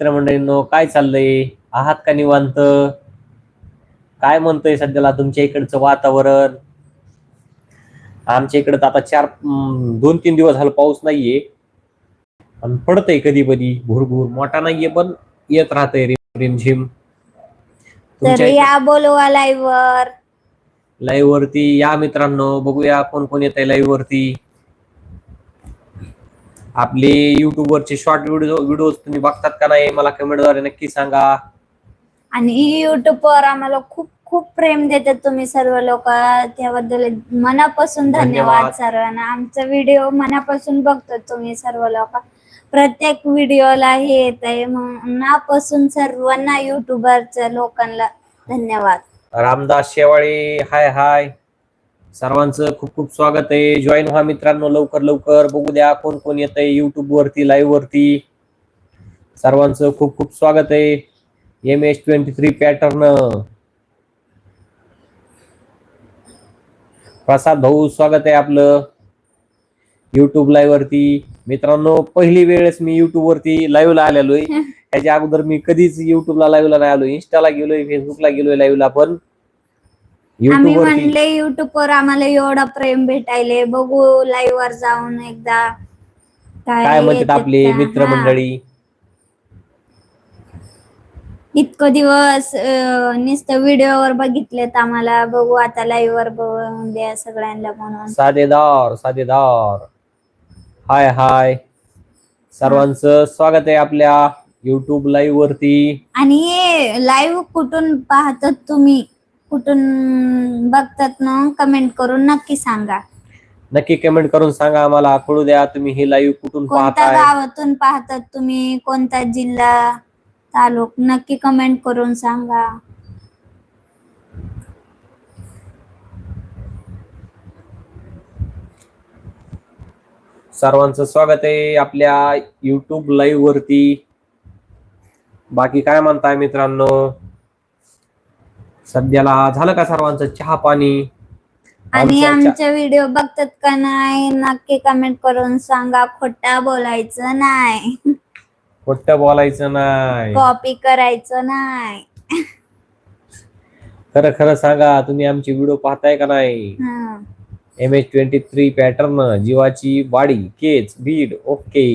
मित्रमंडळींनो काय चाललंय? आहात का निवांत? काय म्हणतंय सध्याला तुमच्या इकडचं वातावरण? आमच्या इकडं तर आता चार दोन तीन दिवस झालं पाऊस नाहीये. आणि पडतंय कधी कधी भुरभुर. मोठा नाहीये पण येत राहतंय रिम रिमझिम तर या बोलवा लाईव्ह वर. लाईव्ह वरती या मित्रांनो बघूया कोण कोण येत आहे लाईव्ह वरती. आपले युट्यूब वरचे शॉर्ट व्हिडिओ व्हिडिओ तुम्ही बघतात का नाही? मला कमेंटद्वारे नक्की सांगा. आणि युट्यूब वर आम्हाला खूप खूप प्रेम देतात तुम्ही सर्व लोक. त्याबद्दल मनापासून धन्यवाद. धन्यवाद सर्वांना. आमचा व्हिडिओ मनापासून बघतो तुम्ही सर्व लोक. प्रत्येक व्हिडिओला हे येत आहे मनापासून सर्वांना युट्यूबरच्या लोकांना धन्यवाद. रामदास शेवाळे हाय हाय. सर्वांचं खूप खूप स्वागत आहे. जॉईन व्हा मित्रांनो लवकर लवकर. बघू द्या कोण कोण येत आहे युट्यूब वरती लाईव्ह वरती. सर्वांचं खूप खूप स्वागत आहे. M H twenty three pattern Prasad भाऊ स्वागत आहे आपलं. युट्यूब लाईव्ह वरती. मित्रांनो पहिली वेळेस मी युट्यूब वरती लाईव्हला आलेलो आहे. त्याच्या अगोदर मी कधीच युट्यूबला लाईव्हला नाही आलो. इंस्टाला गेलोय फेसबुकला गेलोय लाईव्हला पण आम्ही म्हणले युट्यूब वर आम्हाला एवढं प्रेम भेटायले. बघू लाईव्ह वर जाऊन एकदा. काय म्हणतात येतात आपले का? हा. मित्रमंडळी इतकं दिवस अं, नुसतं व्हिडिओवर बघितलेत आम्हाला. बघू आता लाईव्ह वर बघून द्या सगळ्यांना म्हणून. साधेदार साधेदार हाय हाय. सर्वांचं स्वागत आहे आपल्या युट्यूब लाईव्ह वरती. आणि लाईव्ह कुठून पाहतात तुम्ही? कुठून बघतात ना कमेंट करून नक्की सांगा. नक्की कमेंट करून सांगा आम्हाला. कळू द्या तुम्ही ही लाईव्ह कुठून कोणत्या पाहताय? गावातून पाहतात तुम्ही? कोणता जिल्हा तालुक? नक्की कमेंट करून सांगा. सर्वांचं स्वागत आहे आपल्या युट्यूब लाईव्ह वरती. बाकी काय म्हणताय मित्रांनो? सध्याला झालं का सर्वांचं चहा पाणी? आणि आमच्या व्हिडिओ बघतात का नाही? नक्की कमेंट करून सांगा. खोटा बोलायचं नाही. खोटं बोलायचं नाही. कॉपी करायचं नाही. खरं खरं सांगा तुम्ही आमची व्हिडिओ पाहताय का नाही? हं. M H twenty three pattern जीवाची वाडी केच बीड ओके.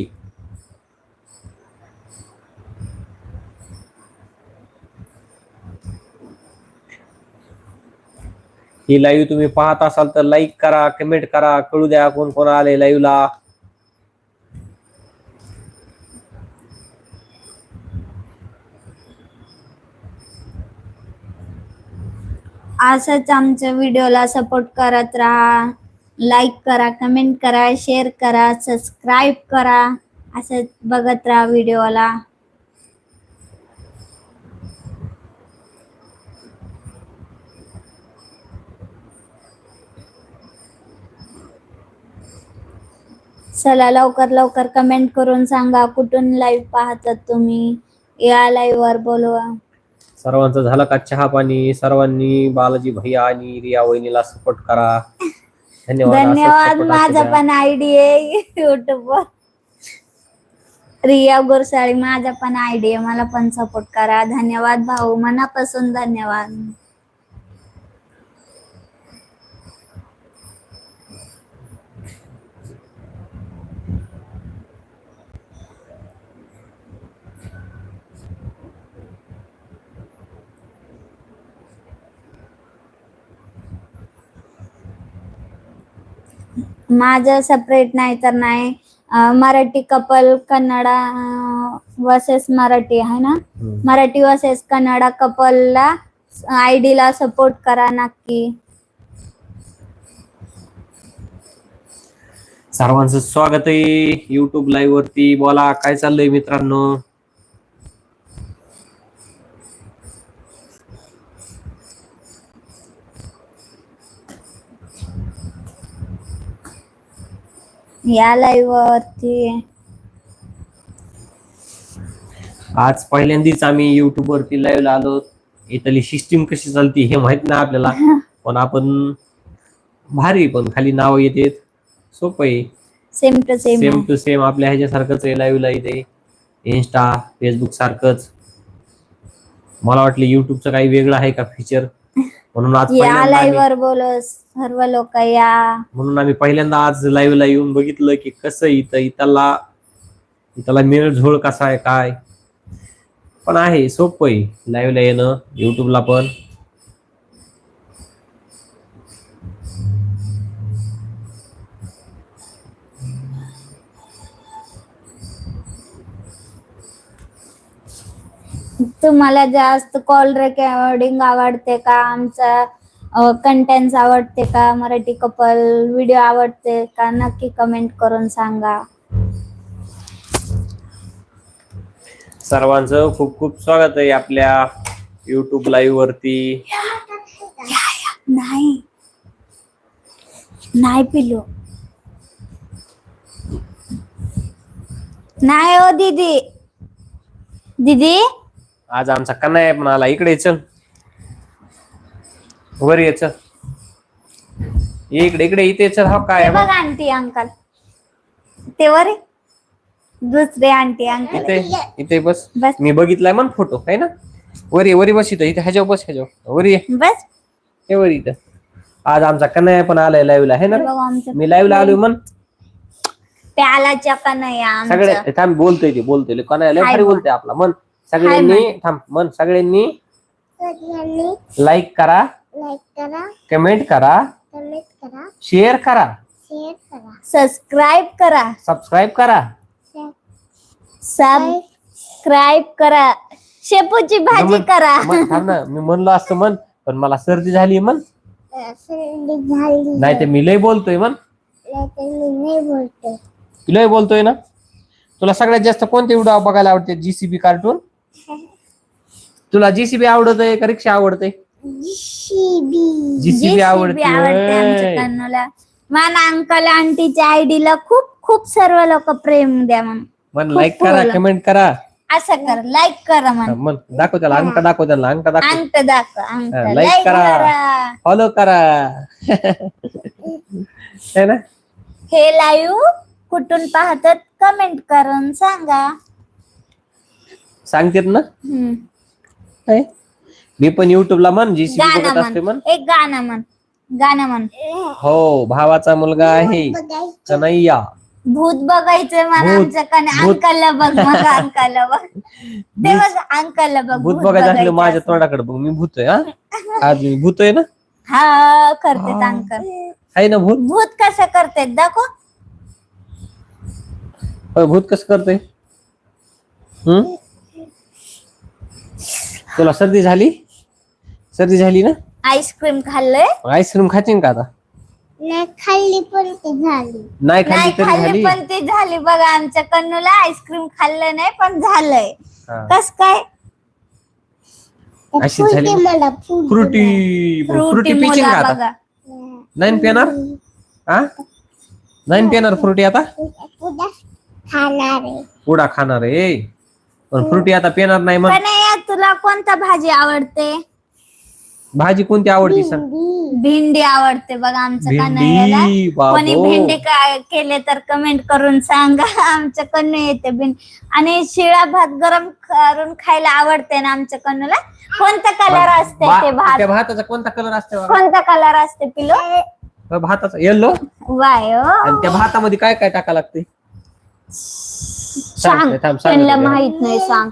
ही लाईव्ह तुम्ही पाहत असाल तर लाईक करा कमेंट करा कळू द्या कोण कोण आले लाईव्हला असंच आमच्या व्हिडिओला सपोर्ट करत राहा. लाईक करा कमेंट करा शेअर करा सबस्क्राईब करा. असंच बघत राहा व्हिडिओला चला लवकर लवकर कमेंट करून सांगा कुठून लाईव्ह पाहतात तुम्ही? या लाईव्ह वर बोलवा. सर्वांचं झालं का चहा पाणी? सर्वांनी बालाजी भैया आणि रिया वहिनीला सपोर्ट करा. धन्यवाद असंच धन्यवाद support असू माझा द्या. पण आयडी आहे युट्यूब वर. रिया गुरसाळी माझा पण आयडी आहे. मला पण सपोर्ट करा. धन्यवाद भाऊ मनापासून धन्यवाद. माझं सेपरेट नाही तर नाही. मराठी कपल कन्नडा वर्सेस मराठी आहे ना. मराठी वर्सेस कन्नडा कपलला आयडी ला सपोर्ट करा नक्की. सर्वांचं स्वागत आहे युट्यूब लाईव्ह वरती बोला. काय चाललंय मित्रांनो? या लाईव्ह वरती आज पहिल्यांदाच आम्ही युट्यूब वरती लाईव्ह आलो. इथली सिस्टीम कशी चालती हे माहीत नाही आपल्याला. पण आपण भारी पण खाली नाव येते. सोपं आहे. Same to same same to same आपल्या ह्याच्यासारखंच आहे लाईव्हला इथे. इन्स्टा फेसबुक सारखंच. मला वाटलं युट्यूबचं काही वेगळं आहे का फीचर म्हणून आज या पहिल्यांदा लाईव्ह आम्ही- वर बोलो सर्व लोक या. म्हणून आम्ही पहिल्यांदा आज लाईव्हला येऊन बघितलं की कसं इथं इथला इथला मेळझोळ कसा आहे काय? पण आहे सोपं आहे लाईव्हला येणं युट्यूबला पण. तुम्हाला जास्त कॉल रेकॉर्डिंग आवडते का? आमचा कंटेंट आवडते का? मराठी कपल व्हिडिओ आवडते का? नक्की कमेंट करून सांगा. सर्वांचं खूप खूप स्वागत आहे आपल्या युट्यूब लाईव्ह वरती. नाही. नाही पिलो नाही हो दीदी. दीदी? आज आमचा कन्या पण आला इकडे ये चल. वर ये चल. ये इकडे इकडे इथे चल हा काय बघ. बघ आंटी अंकल. ते वर आहे. दुसरे आंटी अंकल. इथे इथे बस. बस. मी बघितलाय मन फोटो आहे ना? वरी वरी बस इथं इथे ह्याच्यावर बस ह्याच्यावर. वरी ये. बस. हे वर इथं. आज आमचा कन्या पण आलाय लाईव्हला आहे ना? हे आमचं मी लाईव्हला आलोय मन प्यालाच्या का नाही आमचं सगळे थांब बोलतोय ते बोलतोय. कन्या लय हाय भारी बोल. बोलतोय आपला मन सगळ्यांनी थांब मन सगळ्यांनी लाईक करा लाईक करा कमेंट करा कमेंट करा शेअर करा शेअर करा. सबस्क्राईब करा. सबस्क्राईब करा. सबस्क्राईब करा. शेपूची भाजी करा. मग थांब ना मी म्हणलो असतं मन पण मला सर्दी झाली मन सर्दी झाली. नाही तर मी लय बोलतोय मन नाही तर मी नाही बोलते तू लय बोलतोय ना. तुला सगळ्यात जास्त कोणते व्हिडिओ बघायला आवडते? जीसीबी कार्टून तुला जीसीबी आवडतंय का? रिक्षा आवडते जीसीबी आवडते आमच्या होय. मला अंकल आंटीच्या आयडीला खूप खूप सर्व लोक प्रेम द्या म्हणून. मन खूप लाईक करा बोला. कमेंट करा. असं कर लाईक करा म्हण. मन दाखव त्याला अंक दाखव त्याला अंक दाखव. अंक दाखव अंक. हा, like लाईक करा. करा. फॉलो करा. है ना? हे लाईव्ह कुठून पाहतात? कमेंट करून सांगा. सांगतेत ना? हम्म. मी पण युट्यूबला म्हण जीसीबी गाणं बघत असते म्हण. म्हण एक गाणं म्हण. गाणं म्हण. हो भावाचा मुलगा आहे. कन्हैया भूत बघायचं म्हण भूत. भूत. अंकलला बघ मग अंकलला बघ. ते बघ अंकलला बघ भूत बघायचं असलं माझ्या असं. तोंडाकडे बघ मी भूतोय हा? आज मी भूतोय ना? हा करते अंकल. आहे ना भूत? भूत कसं करते दाखव. होय, भूत कसं हम्म तुला सर्दी झाली? सर्दी झाली ना? आईस्क्रीम खाल्लंय? आईस्क्रीम खाचीन का आता? नाही खाल्ली पण ती झाली. नाही खाल्ली नाही तरी खाल्ली झाली. पण ते झाली. बघा आमच्या कन्नूला आईस्क्रीम खाल्लं नाही पण झालंय. हा. कस काय? अशी फुलते झाली. मला फुलते फ्रुटी. फ्रुटी फ्रुटी पिचिन का आता? बघा. नाही पिणार? हा नाही पिणार फ्रुटी आता? उद्या खाणार आहे. पुडा खाणार आहे. पण फ्रुटी आता पिणार नाही मग. तुला कोणता भाजी आवडते? भाजी कोणती आवडती सांग. भेंडी. आवडते बघा कन्हैयाला भेंडी कोणी बाबो. भेंडी काय केले तर कमेंट करून सांगा. आमच्या कन्नू येते भेंडी. आणि शिळा भात गरम करून खायला आवडते ना आमच्या कन्नूला कोणता कलर असते ते भा- भात? त्या भाताचा कोणता कलर असते? कोणता कलर असते पिलो? भाताचा येल्लो वाय आणि त्या भातामध्ये काय काय टाका लागते? सांग. थांब, त्यांना. माहीत नाही सांग.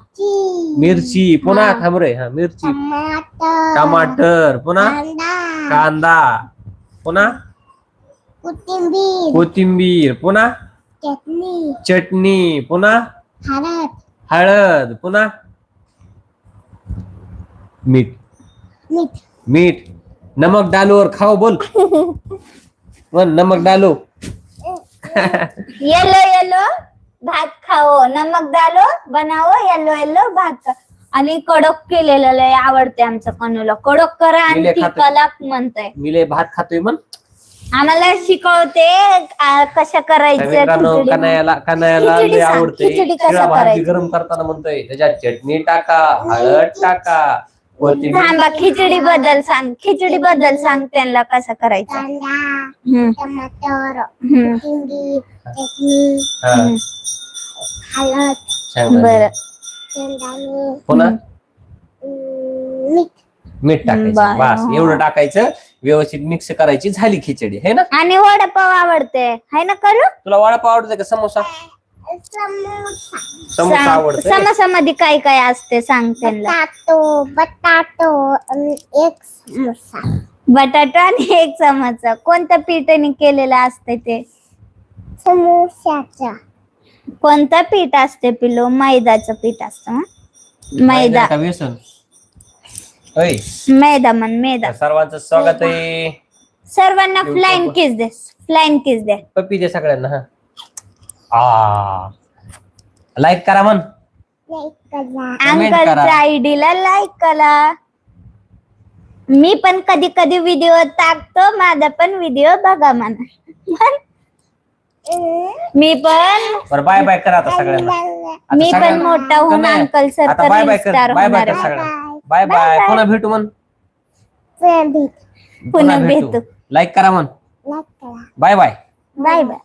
मिरची. पुन्हा थांब रे हा मिरची. टमाटर. टमाटर पुन्हा? कांदा. कांदा. पुन्हा? कोथिंबीर. कोथिंबीर पुन्हा? चटणी. चटणी पुन्हा? हळद. हळद पुन्हा? मीठ. मीठ. मीठ. नमक डालो और खाओ बोल. बोल नमक डालो. येलो येलो. भात खाओ नमक डालो बनावो येलो येलो भात खा. आणि कडक केलेलं लय आवडते आमचं कनूला. कडक करा आणि मिले ती खाते. कलाक म्हणताय. मी लय भात खातोय म्हण. आम्हाला शिकवते आ, कशा करायचं मित्रांनो खिचडी. कन्हैयाला कन्हैयाला खिचडी लय सांग, आवडते खिचडी कसं शिळा भाजी करायची? गरम करताना म्हणतोय. त्याच्यात चटणी टाका हळद टाका थांबा खिचडी बद्दल सांग खिचडी बद्दल सांग त्यांना कसं करायचं. कांदा हम्म, टमाटर हम्म, कोथिंबीर चटणी. हा. हम्म. हळद. बरं. शेंगदाणे पुन्हा अं, मीठ. मीठ टाकायचं. बरं. बस एवढं टाकायचं व्यवस्थित मिक्स करायची झाली खिचडी है ना? आणि वडापाव आवडते. हाय ना करू? तुला वडापाव आवडते का? समोसा? समोसा. समोसा आवडते. समोसामध्ये काय काय असते सांग त्यांना. बटाटो बटाटो आणि एक समोसा. बटाटा आणि एक चमचा कोणत्या पिठाने केलेलं असते ते? समोसाचा कोणतं पीठ असते पिलो मैदाचं पीठ असतं? मैदा का व्यसन होय. मैदा म्हण मैदा. सर्वांचं स्वागत आहे. सर्वांना फ्लाईन किस दे फ्लाईन किस दे. पप्पी दे सगळ्यांना हा. आ. लाईक करा म्हण. लाईक करा Comment करा. अंकलच्या आयडीला लाईक करा. मी पण कधी कधी व्हिडिओ टाकतो माझा पण व्हिडिओ बघा म्हण. मी पण बरं बाय बाय करा आता सगळ्यांना. आता मी पण सगळ्यांना- मोठा होऊन अंकल सर आता बाय बाय कर स्टार बाय बाय होणार. कर आहे. सगळ्यांना बाय बाय. पुन्हा भेटू म्हण. पुन्हा भेटू. लाईक करा म्हण. करा. बाय बाय बाय बाय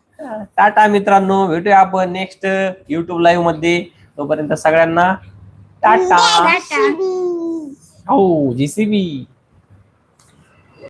टाटा मित्रांनो भेटूया आपण नेक्स्ट युट्यूब लाईव्हमध्ये. तोपर्यंत सगळ्यांना टाटा. हो जीसीबी